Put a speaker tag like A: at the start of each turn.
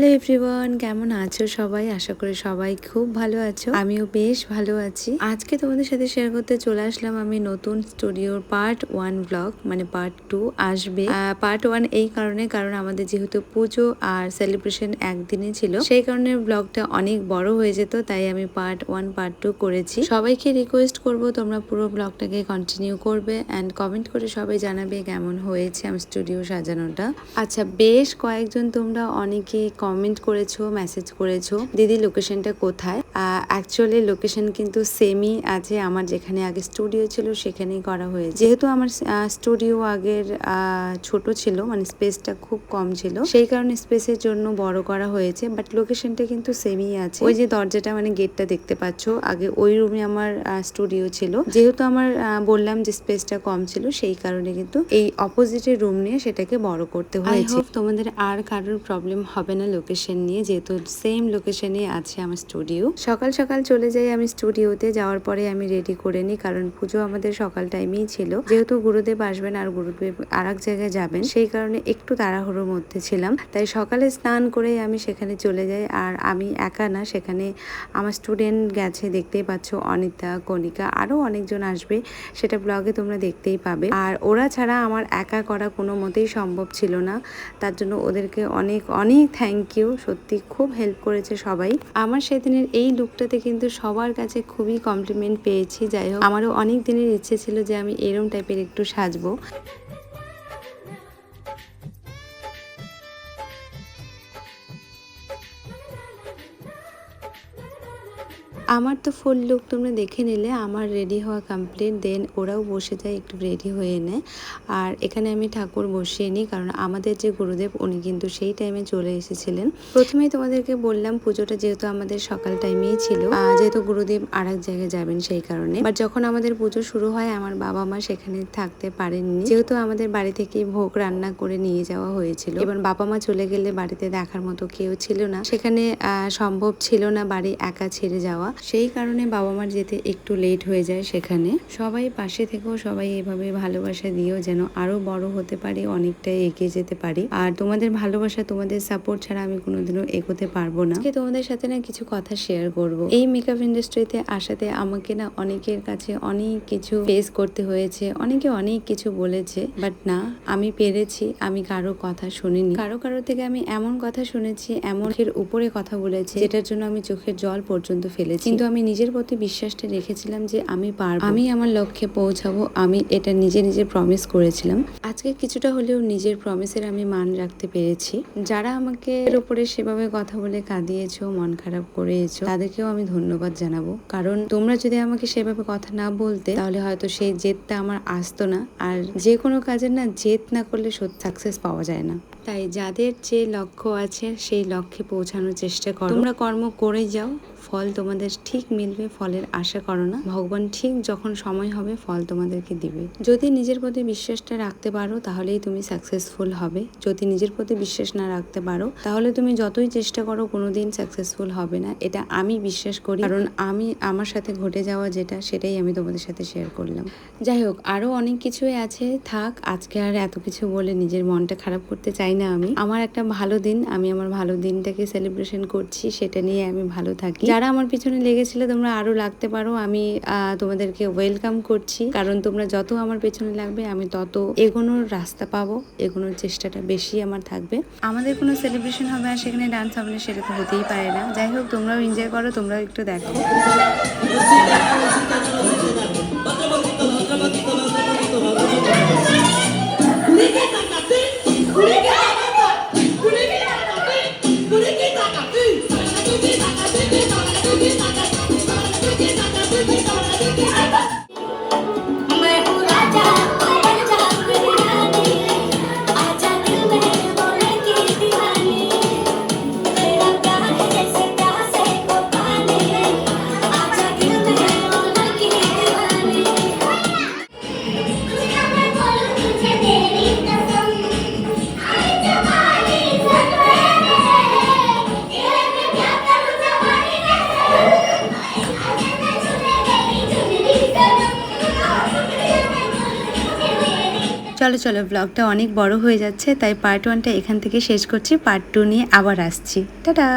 A: Hello everyone, কেমন আছো সবাই? আশা করি সবাই খুব ভালো আছো। আমিও বেশ ভালো আছি। আজকে তোমাদের সাথে শেয়ার করতে চলে আসলাম আমি নতুন স্টুডিওর পার্ট ওয়ান ব্লগ মানে পার্ট টু আসবে। পার্ট ওয়ান এই কারণে, কারণ আমাদের যেহেতু পুজো আর সেলিব্রেশন একদিনে ছিল, সেই কারণে ব্লগটা অনেক বড় হয়ে যেত, তাই আমি পার্ট ওয়ান পার্ট টু করেছি। সবাইকে রিকোয়েস্ট করব, তোমরা পুরো ব্লগটাকে কন্টিনিউ করবে অ্যান্ড কমেন্ট করে সবাই জানাবে কেমন হয়েছে আমার স্টুডিও সাজানোটা। আচ্ছা বেশ কয়েকজন তোমরা অনেকে কমেন্ট করেছ মেসেজ করেছ। দিদি লোকেশনটা কোথায়? অ্যাকচুয়ালি লোকেশন কিন্তু সেমই আছে। আমার যেখানে আগে স্টুডিও ছিল সেখানেই করা হয়েছে। যেহেতু আমার স্টুডিও আগের ছোট ছিল মানে স্পেসটা খুব কম ছিল। সেই কারণে স্পেসের জন্য বড় করা হয়েছে বাট লোকেশনটা কিন্তু সেমই আছে। ওই যে দরজাটা মানে গেটটা দেখতে পাচ্ছ আগে ওই রুমে আমার স্টুডিও ছিল। যেহেতু আমার বললাম যে স্পেসটা কম ছিল সেই কারণে কিন্তু এই অপোজিটের রুম নিয়ে সেটাকে বড় করতে হয়েছে। তোমাদের আর কারোর প্রবলেম হবে না লোকেশন নিয়ে যেহেতু সেম লোকেশনে আছে আমার স্টুডিও সকাল সকাল চলে যাই আমি স্টুডিওতে, যাওয়ার পরে আমি রেডি করে নিই, কারণ পুজো আমাদের সকাল টাইমেই ছিল। যেহেতু গুরুদেব আসবেন আর গুরুদেব আর এক জায়গায় যাবেন, সেই কারণে একটু তাড়াহুড়োর মধ্যে ছিলাম। তাই সকালে স্নান করেই আমি সেখানে চলে যাই, আর আমি একা না, সেখানে আমার স্টুডেন্ট গেছে, দেখতেই পাচ্ছ অনিতা, কণিকা, আরও অনেকজন আসবে, সেটা ব্লগে তোমরা দেখতেই পাবে। আর ওরা ছাড়া আমার একা করা কোনো মতেই সম্ভব ছিল না, তার জন্য ওদেরকে অনেক অনেক থ্যাংক ইউ সত্যি খুব হেল্প করেছে সবাই। আমার সেদিনের এই লুকটাতে কিন্তু সবার কাছে খুবই কমপ্লিমেন্ট পেয়েছি। যাই হোক, আমারও অনেক দিনের ইচ্ছে ছিল যে আমি এরম টাইপের একটু সাজবো। আমার তো ফুল লুক তোমরা দেখে নিলে। আমার রেডি হওয়া কমপ্লিট দেন ওরাও বসে যায়, একটু রেডি হয়ে নেয়। আর এখানে আমি ঠাকুর বসিয়ে নিই, কারণ আমাদের যে গুরুদেব, উনি কিন্তু সেই টাইমে চলে এসেছিলেন। প্রথমেই তোমাদেরকে বললাম, পুজোটা যেহেতু আমাদের সকাল টাইমেই ছিল যেহেতু গুরুদেব আর এক জায়গায় যাবেন সেই কারণে। বাট যখন আমাদের পুজো শুরু হয়, আমার বাবা মা সেখানে থাকতে পারেননি। যেহেতু আমাদের বাড়ি থেকে ভোগ রান্না করে নিয়ে যাওয়া হয়েছিল। এবার বাবা মা চলে গেলে বাড়িতে দেখার মতো কেউ ছিল না। সেখানে সম্ভব ছিল না বাড়ি একা ছেড়ে যাওয়া। সেই কারণে বাবা মার যেতে একটু লেট হয়ে যায় সেখানে। সবাই পাশে থেকেও সবাই এভাবে ভালোবাসা দিয়েও যেন আরও বড় হতে পারি, অনেকটাই এগিয়ে যেতে পারি। আর তোমাদের ভালোবাসা, তোমাদের সাপোর্ট ছাড়া আমি কোনোদিনও এগোতে পারব না। তোমাদের সাথে না কিছু কথা শেয়ার করব। এই মেকআপ ইন্ডাস্ট্রিতে আসাতে আমাকে না অনেকের কাছে অনেক কিছু ফেস করতে হয়েছে, অনেকে অনেক কিছু বলেছে বাট না, আমি পেরেছি, আমি কারও কথা শুনিনি। কারও কারও থেকে আমি এমন কথা শুনেছি, এমন উপরে কথা বলেছি, যেটার জন্য আমি চোখের জল পর্যন্ত ফেলেছি। কিন্তু আমি নিজের প্রতি বিশ্বাসটা রেখেছিলাম যে আমি পারব। আমি আমার লক্ষ্যে পৌঁছাবো, আমি এটা নিজে নিজে প্রমিস করেছিলাম। আজকে কিছুটা হলেও নিজের প্রমিসের আমি মান রাখতে পেরেছি। যারা আমাকে এর উপরে সেভাবে কথা বলে কাঁদিয়েছো, মন খারাপ করেছ, তাদেরকেও আমি ধন্যবাদ জানাব। কারণ তোমরা যদি আমাকে সেভাবে কথা না বলতে, তাহলে হয়তো সেই জেদটা আমার আসতো না। আর যে কোনো কাজের না জেদ না করলে সাকসেস পাওয়া যায় না। তাই যাদের যে লক্ষ্য আছে, সেই লক্ষ্যে পৌঁছানোর চেষ্টা করো। তোমরা কর্ম করে যাও ফল তোমাদের ঠিক মিলবে, ফলের আশা করো না। ভগবান ঠিক যখন সময় হবে, ফল তোমাদেরকে দিবে। যদি নিজের প্রতি বিশ্বাসটা রাখতে পারো, তাহলেই তুমি সাকসেসফুল হবে। যদি নিজের প্রতি বিশ্বাস না রাখতে পারো, তাহলে তুমি যতই চেষ্টা করো, কোনোদিন সাকসেসফুল হবে না। এটা আমি বিশ্বাস করি। কারণ আমি, আমার সাথে ঘটে যাওয়া যেটা, সেটাই আমি তোমাদের সাথে শেয়ার করলাম। যাই হোক, আরও অনেক কিছুই আছে। থাক, আজকে আর এত কিছু বলে নিজের মনটা খারাপ করতে চাই না আমি। আমার একটা ভালো দিন, আমি আমার ভালো দিনটাকে সেলিব্রেশন করছি, সেটা নিয়ে আমি ভালো থাকি। যারা আমার পিছনে লেগেছিল, তোমরা আরও লাগতে পারো। আমি তোমাদেরকে ওয়েলকাম করছি। কারণ তোমরা যত আমার পেছনে লাগবে, আমি তত এগোনোর রাস্তা পাবো। এগোনোর চেষ্টাটা বেশি আমার থাকবে। আমাদের কোনো সেলিব্রেশন হবে আর সেখানে ডান্স হবে সেটা তো হতেই পারে না। যাই হোক, তোমরাও এনজয় করো, তোমরাও একটু দেখো। চলো চলো ব্লগটা অনেক বড় হয়ে যাচ্ছে, তাই পার্ট ওয়ানটা এখান থেকে শেষ করছি। পার্ট টু নিয়ে আবার আসছি। টাটা